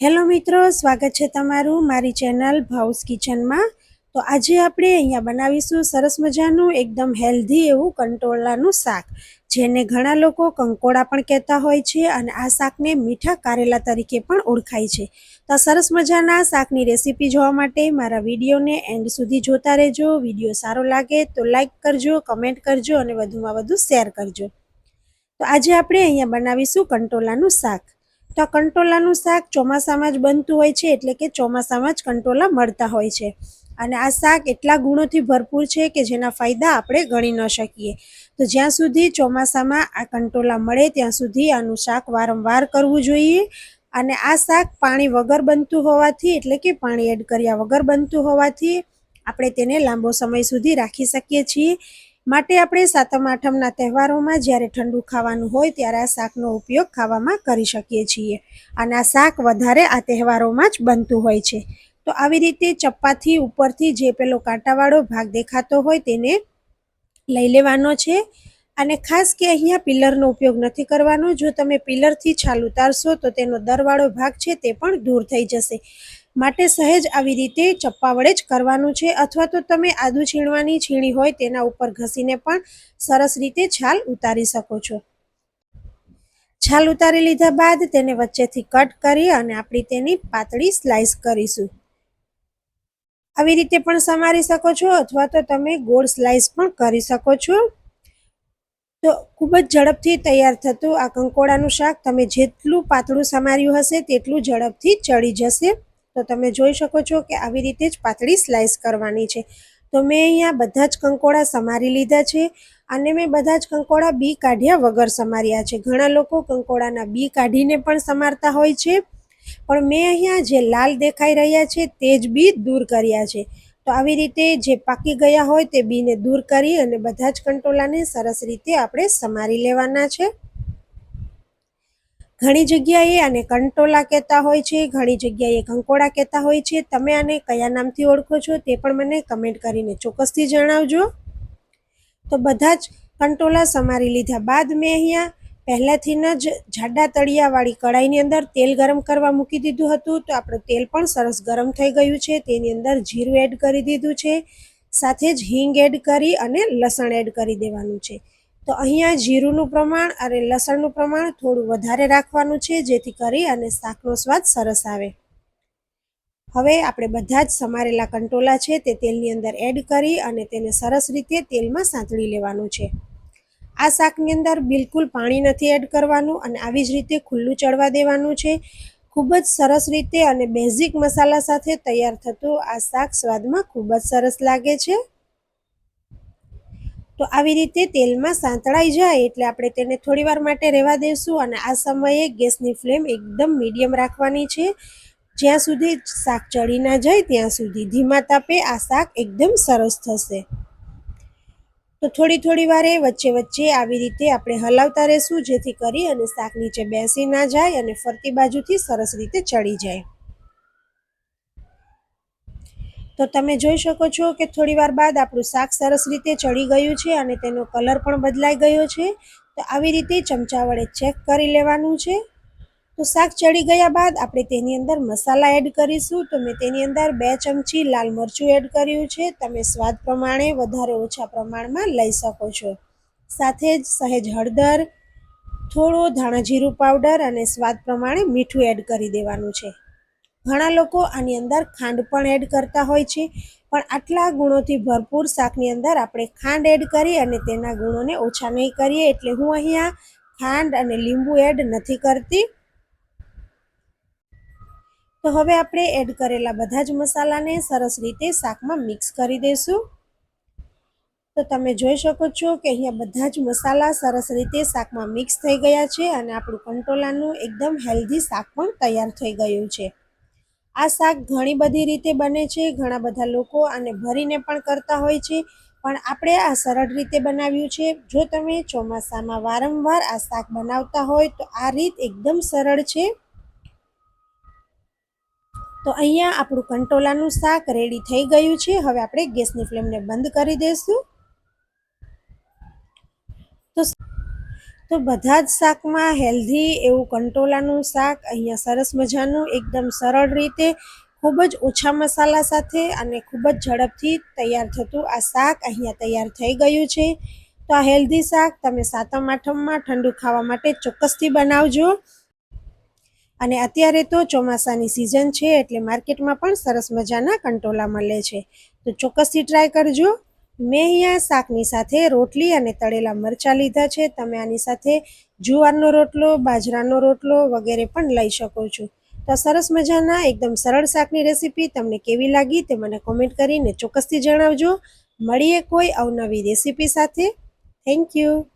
Hello મિત્રો, સ્વાગત છે તમારું મારી ચેનલ ભાઉસ કિચનમાં. તો આજે આપણે અહીંયા બનાવીશું સરસ મજાનું, એકદમ હેલ્ધી એવું કંટોળાનું શાક, જેને ઘણા લોકો કંકોડા પણ કહેતા હોય છે અને આ શાકને મીઠા કારેલા તરીકે પણ ઓળખાય છે. તો સરસ મજાના શાકની રેસીપી જોવા માટે મારા વિડીયોને એન્ડ સુધી જોતા રહેજો. વીડિયો સારો લાગે તો લાઈક કરજો, કમેન્ટ કરજો અને વધુમાં વધુ શેર કરજો. તો આજે આપણે અહીંયા બનાવીશું કંટોલાનું શાક. તો આ કંટોલાનું શાક ચોમાસામાં જ બનતું હોય છે, એટલે કે ચોમાસામાં જ કંટોલા મળતા હોય છે. અને આ શાક એટલા ગુણોથી ભરપૂર છે કે જેના ફાયદા આપણે ગણી ન શકીએ. તો જ્યાં સુધી ચોમાસામાં આ કંટોલા મળે, ત્યાં સુધી આનું શાક વારંવાર કરવું જોઈએ. અને આ શાક પાણી વગર બનતું હોવાથી, એટલે કે પાણી એડ કર્યા વગર બનતું હોવાથી, આપણે તેને લાંબો સમય સુધી રાખી શકીએ છીએ. માટે આપણે સાતમ, આઠમના તહેવારોમાં જ્યારે ઠંડુ ખાવાનું હોય ત્યારે આ શાકનો ઉપયોગ ખાવામાં કરી શકીએ છીએ. અને આ શાક વધારે આ તહેવારોમાં જ બનતું હોય છે. તો આવી રીતે ચપ્પાથી ઉપરથી જે પેલો કાંટાવાળો ભાગ દેખાતો હોય તેને લઈ લેવાનો છે. અને ખાસ કે અહીંયા પિલરનો ઉપયોગ નથી કરવાનો. જો તમે પિલરથી છાલ ઉતારશો તો તેનો દરવાળો ભાગ છે તે પણ દૂર થઈ જશે. માટે સહેજ આવી રીતે ચપ્પા વડે જ કરવાનું છે. અથવા તો તમે આદુ છીણવાની છીણી હોય તેના ઉપર ઘસીને પણ સરસ રીતે છાલ ઉતારી શકો છો. છાલ ઉતારી લીધા બાદ તેને વચ્ચેથી કટ કરી અને આપણે તેની પાતળી સ્લાઈસ કરીશું. આવી રીતે પણ સમારી શકો છો અથવા તો તમે ગોળ સ્લાઈસ પણ કરી શકો છો. તો ખૂબ જ ઝડપથી તૈયાર થતું આ કંકોડાનું શાક, તમે જેટલું પાતળું સમાર્યું હશે તેટલું ઝડપથી ચડી જશે. તો તમે જોઈ શકો છો કે આવી રીતે જ પાતળી સ્લાઈસ કરવાની છે. તો મેં અહીંયા બધા જ કંકોડા સમારી લીધા છે અને મેં બધા જ કંકોડા બી કાઢ્યા વગર સમાર્યા છે. ઘણા લોકો કંકોડાના બી કાઢીને પણ સમારતા હોય છે. પણ મેં અહીંયા જે લાલ દેખાઈ રહ્યા છે તે જ બી દૂર કર્યા છે. તો આવી રીતે જે પાકી ગયા હોય તે બીને દૂર કરી અને બધા જ કંટોલાને સરસ રીતે આપણે સમારી લેવાના છે. ઘણી જગ્યાએ આને કંટોલા કહેતા હોય છે, ઘણી જગ્યાએ કંકોડા કહેતા હોય છે. તમે આને કયા નામથી ઓળખો છો તે પણ મને કમેન્ટ કરીને ચોક્કસથી જણાવજો. તો બધા જ કંટોલા સમારી લીધા બાદ મેં અહીંયા પહેલાંથી જ જાડા તળિયાવાળી કઢાઈની અંદર તેલ ગરમ કરવા મૂકી દીધું હતું. તો આપણું તેલ પણ સરસ ગરમ થઈ ગયું છે. તેની અંદર જીરું એડ કરી દીધું છે. સાથે જ હિંગ એડ કરી અને લસણ એડ કરી દેવાનું છે. તો અહીંયા જીરુંનું પ્રમાણ અને લસણનું પ્રમાણ થોડું વધારે રાખવાનું છે, જેથી કરી અને શાકનો સ્વાદ સરસ આવે. હવે આપણે બધા જ સમારેલા કંટોલા છે તે તેલની અંદર એડ કરી અને તેને સરસ રીતે તેલમાં સાંતળી લેવાનું છે. આ શાકની અંદર બિલકુલ પાણી નથી એડ કરવાનું અને આવી જ રીતે ખુલ્લું ચડવા દેવાનું છે. ખૂબ જ સરસ રીતે અને બેઝિક મસાલા સાથે તૈયાર થતું આ શાક સ્વાદમાં ખૂબ જ સરસ લાગે છે. તો આવી રીતે તેલમાં સાંતળાઈ જાય એટલે આપણે તેને થોડીવાર માટે રહેવા દઈશું અને આ સમયે ગેસની ફ્લેમ એકદમ મીડિયમ રાખવાની છે. જ્યાં સુધી શાક ચડી ના જાય ત્યાં સુધી ધીમા તાપે આ શાક એકદમ સરસ થશે. તો થોડી થોડી વારે વચ્ચે વચ્ચે આવી રીતે આપણે હલાવતા રહેશું જેથી કરી અને શાક નીચે બેસી ના જાય અને ફરતી બાજુથી સરસ રીતે ચડી જાય. તો તમે જોઈ શકો છો કે થોડી વાર બાદ આપણું શાક સરસ રીતે ચડી ગયું છે અને તેનો કલર પણ બદલાઈ ગયો છે. તો આવી રીતે ચમચા વડે ચેક કરી લેવાનું છે. તો શાક ચડી ગયા બાદ આપણે તેની અંદર મસાલા એડ કરીશું. તો મેં તેની અંદર બે ચમચી લાલ મરચું એડ કર્યું છે. તમે સ્વાદ પ્રમાણે વધારે ઓછા પ્રમાણમાં લઈ શકો છો. સાથે જ સહેજ હળદર, થોડો ધાણા જીરું પાવડર અને સ્વાદ પ્રમાણે મીઠું એડ કરી દેવાનું છે. ઘણા લોકો આની અંદર ખાંડ પણ એડ કરતા હોય છે. પણ આટલા ગુણોથી ભરપૂર શાકની અંદર આપણે ખાંડ એડ કરી અને તેના ગુણોને ઓછા નહીં કરીએ. એટલે હું અહીંયા ખાંડ અને લીંબુ એડ નથી કરતી. તો હવે આપણે એડ કરેલા બધા જ મસાલાને સરસ રીતે શાકમાં મિક્સ કરી દઈશું. તો તમે જોઈ શકો છો કે અહીંયા બધા જ મસાલા સરસ રીતે શાકમાં મિક્સ થઈ ગયા છે અને આપણું કંટોલાનું એકદમ હેલ્ધી શાક પણ તૈયાર થઈ ગયું છે. આ શાક ઘણી બધી રીતે બને છે, ઘણા બધા લોકો આને ભરીને પણ કરતા હોય છે, પણ આપણે આ સરળ રીતે બનાવ્યું છે. જો તમે ચોમાસામાં વારંવાર આ શાક બનાવતા હોય તો આ રીત એકદમ સરળ છે. તો અહીંયા આપણું કંટોલાનું શાક રેડી થઈ ગયું છે. હવે આપણે ગેસની ફ્લેમને બંધ કરી દઈશું. તો તો બધા જ શાકમાં હેલ્ધી એવું કંટોલાનું શાક, અહીંયા સરસ મજાનું, એકદમ સરળ રીતે, ખૂબ જ ઓછા મસાલા સાથે અને ખૂબ જ ઝડપથી તૈયાર થતું આ શાક અહીંયા તૈયાર થઈ ગયું છે. તો આ હેલ્ધી શાક તમે સાતમ, આઠમમાં ઠંડુ ખાવા માટે ચોક્કસથી બનાવજો. અને અત્યારે તો ચોમાસાની સિઝન છે એટલે માર્કેટમાં પણ સરસ મજાના કંટોલા મળે છે. તો ચોક્કસથી ટ્રાય કરજો. મેં અહીંયા શાકની સાથે રોટલી અને તળેલા મરચાં લીધા છે. તમે આની સાથે જુવારનો રોટલો, બાજરાનો રોટલો વગેરે પણ લઈ શકો છો. તો સરસ મજાના, એકદમ સરળ શાકની રેસીપી તમને કેવી લાગી તે મને કોમેન્ટ કરીને ચોક્કસથી જણાવજો. મળીએ કોઈ અવનવી રેસીપી સાથે. Thank you.